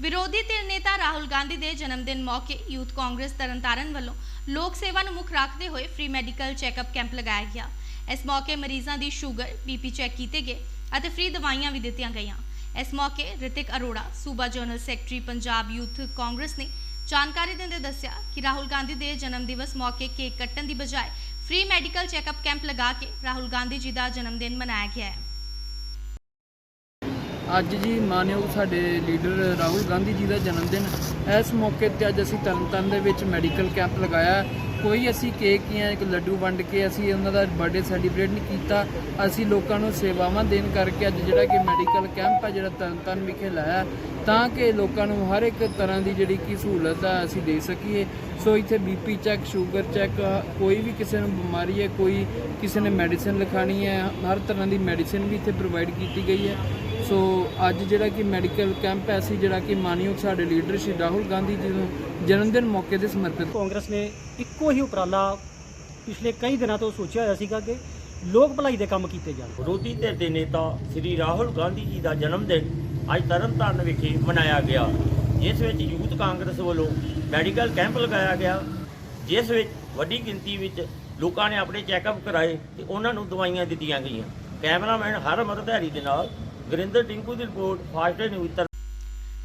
ਵਿਰੋਧੀ ਧਿਰ ਨੇਤਾ ਰਾਹੁਲ ਗਾਂਧੀ ਦੇ ਜਨਮ ਦਿਨ ਮੌਕੇ ਯੂਥ ਕਾਂਗਰਸ ਤਰਨਤਾਰਨ ਵੱਲੋਂ ਲੋਕ ਸੇਵਾ ਨੂੰ ਮੁੱਖ ਰੱਖਦੇ ਹੋਏ ਫ੍ਰੀ ਮੈਡੀਕਲ ਚੈੱਕਅਪ ਕੈਂਪ ਲਗਾਇਆ ਗਿਆ। ਇਸ ਮੌਕੇ ਮਰੀਜ਼ਾਂ ਦੀ ਸ਼ੂਗਰ ਬੀਪੀ ਚੈੱਕ ਕੀਤੇ ਗਏ ਅਤੇ ਫ੍ਰੀ ਦਵਾਈਆਂ ਵੀ ਦਿੱਤੀਆਂ ਗਈਆਂ। ਇਸ ਮੌਕੇ ਰਿਤਿਕ ਅਰੋੜਾ, ਸੂਬਾ general secretary Punjab youth Congress ਨੇ ਜਾਣਕਾਰੀ ਦਿੰਦੇ ਦੱਸਿਆ ਕਿ ਰਾਹੁਲ ਗਾਂਧੀ ਦੇ ਜਨਮ ਦਿਵਸ ਮੌਕੇ ਕੇਕ ਕੱਟਣ ਦੀ ਬਜਾਏ ਫ੍ਰੀ ਮੈਡੀਕਲ ਚੈੱਕਅਪ ਕੈਂਪ ਲਗਾ ਕੇ ਰਾਹੁਲ ਗਾਂਧੀ ਜੀ ਦਾ ਜਨਮ ਦਿਨ ਮਨਾਇਆ ਗਿਆ ਹੈ। ਅੱਜ ਜੀ ਮਾਨਯੋਗ ਸਾਡੇ ਲੀਡਰ ਰਾਹੁਲ ਗਾਂਧੀ ਜੀ ਦਾ ਜਨਮ ਦਿਨ ਇਸ ਮੌਕੇ ਤੇ ਅੱਜ ਅਸੀਂ ਤਰਨਤਾਰਨ ਦੇ ਵਿੱਚ ਮੈਡੀਕਲ ਕੈਂਪ ਲਗਾਇਆ। ਕੋਈ ਅਸੀਂ ਕੇਕ ਜਾਂ ਇੱਕ ਲੱਡੂ ਵੰਡ ਕੇ ਅਸੀਂ ਉਹਨਾਂ ਦਾ ਬਰਥਡੇ ਸੈਲੀਬ੍ਰੇਟ ਨਹੀਂ ਕੀਤਾ। ਅਸੀਂ ਲੋਕਾਂ ਨੂੰ ਸੇਵਾਵਾਂ ਦੇਣ ਕਰਕੇ ਅੱਜ ਜਿਹੜਾ ਕਿ ਮੈਡੀਕਲ ਕੈਂਪ ਹੈ ਜਿਹੜਾ ਤਰਨਤਾਰਨ ਵਿਖੇ ਲਾਇਆ। ਤਾਂ ਕਿ ਲੋਕਾਂ ਨੂੰ ਹਰ ਇੱਕ ਤਰ੍ਹਾਂ ਦੀ ਜਿਹੜੀ ਕਿ ਸਹੂਲਤ ਆ ਅਸੀਂ ਦੇ ਸਕੀਏ। ਸੋ ਇੱਥੇ ਬੀਪੀ ਚੈੱਕ, ਸ਼ੂਗਰ ਚੈੱਕ, ਕੋਈ ਵੀ ਕਿਸੇ ਨੂੰ ਬਿਮਾਰੀ ਹੈ, ਕੋਈ ਕਿਸੇ ਨੇ ਮੈਡੀਸਿਨ ਲਿਖਾਣੀ ਹੈ, ਹਰ ਤਰ੍ਹਾਂ ਦੀ ਮੈਡੀਸਿਨ ਵੀ ਇੱਥੇ ਪ੍ਰੋਵਾਈਡ ਕੀਤੀ ਗਈ ਹੈ। ਸੋ ਅੱਜ ਜਿਹੜਾ ਕਿ ਮੈਡੀਕਲ ਕੈਂਪ ਹੈ ਅਸੀਂ ਜਿਹੜਾ ਕਿ ਮਾਨਯੋਗ ਸਾਡੇ ਲੀਡਰ ਸ਼੍ਰੀ ਰਾਹੁਲ ਗਾਂਧੀ ਜੀ ਨੂੰ ਜਨਮ ਦਿਨ ਮੌਕੇ ਤੇ ਸਮਰਪਿਤ ਕਾਂਗਰਸ ਨੇ ਇੱਕੋ ਹੀ ਉਪਰਾਲਾ ਪਿਛਲੇ ਕਈ ਦਿਨਾਂ ਤੋਂ ਸੋਚਿਆ ਹੋਇਆ ਸੀਗਾ ਕਿ ਲੋਕ ਭਲਾਈ ਦੇ ਕੰਮ ਕੀਤੇ ਜਾਣ। ਵਿਰੋਧੀ ਧਿਰ ਦੇ ਨੇਤਾ ਸ੍ਰੀ ਰਾਹੁਲ ਗਾਂਧੀ ਜੀ ਦਾ ਜਨਮ ਦਿਨ ਅੱਜ ਤਰਨਤਾਰਨ ਵਿਖੇ ਮਨਾਇਆ ਗਿਆ ਜਿਸ ਵਿੱਚ ਯੂਥ ਕਾਂਗਰਸ ਵੱਲੋਂ ਮੈਡੀਕਲ ਕੈਂਪ ਲਗਾਇਆ ਗਿਆ ਜਿਸ ਵਿੱਚ ਵੱਡੀ ਗਿਣਤੀ ਵਿੱਚ ਲੋਕਾਂ ਨੇ ਆਪਣੇ ਚੈੱਕਅਪ ਕਰਾਏ ਤੇ ਉਹਨਾਂ ਨੂੰ ਦਵਾਈਆਂ ਦਿੱਤੀਆਂ ਗਈਆਂ। ਕੈਮਰਾਮੈਨ ਹਰਮਤ ਧੈਰੀ ਦੇ ਨਾਲ ਗੁਰਿੰਦਰ ਟਿੰਕੂ ਦੀ ਰਿਪੋਰਟ ਫਾਸਟ ਨਿਊਜ਼